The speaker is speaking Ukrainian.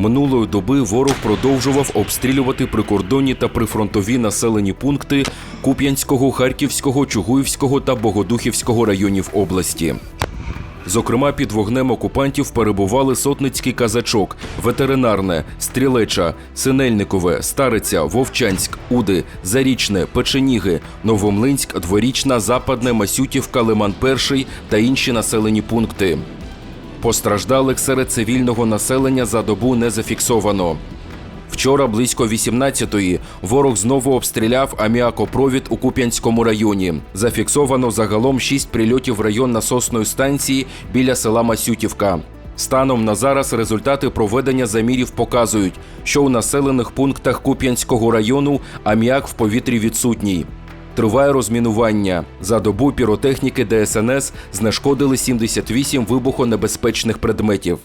Минулої доби ворог продовжував обстрілювати прикордонні та прифронтові населені пункти Куп'янського, Харківського, Чугуївського та Богодухівського районів області. Зокрема, під вогнем окупантів перебували сотницький казачок, ветеринарне, стрілеча, синельникове, стариця, вовчанськ, уди, зарічне, печеніги, новомлинськ, дворічна, западне, Масютівка, Лиман Перший та інші населені пункти. Постраждалих серед цивільного населення за добу не зафіксовано. Вчора близько 18-ї ворог знову обстріляв аміакопровід у Куп'янському районі. Зафіксовано загалом 6 прильотів в район насосної станції біля села Масютівка. Станом на зараз результати проведення замірів показують, що у населених пунктах Куп'янського району аміак в повітрі відсутній. Триває розмінування. За добу піротехніки ДСНС знешкодили 78 вибухонебезпечних предметів.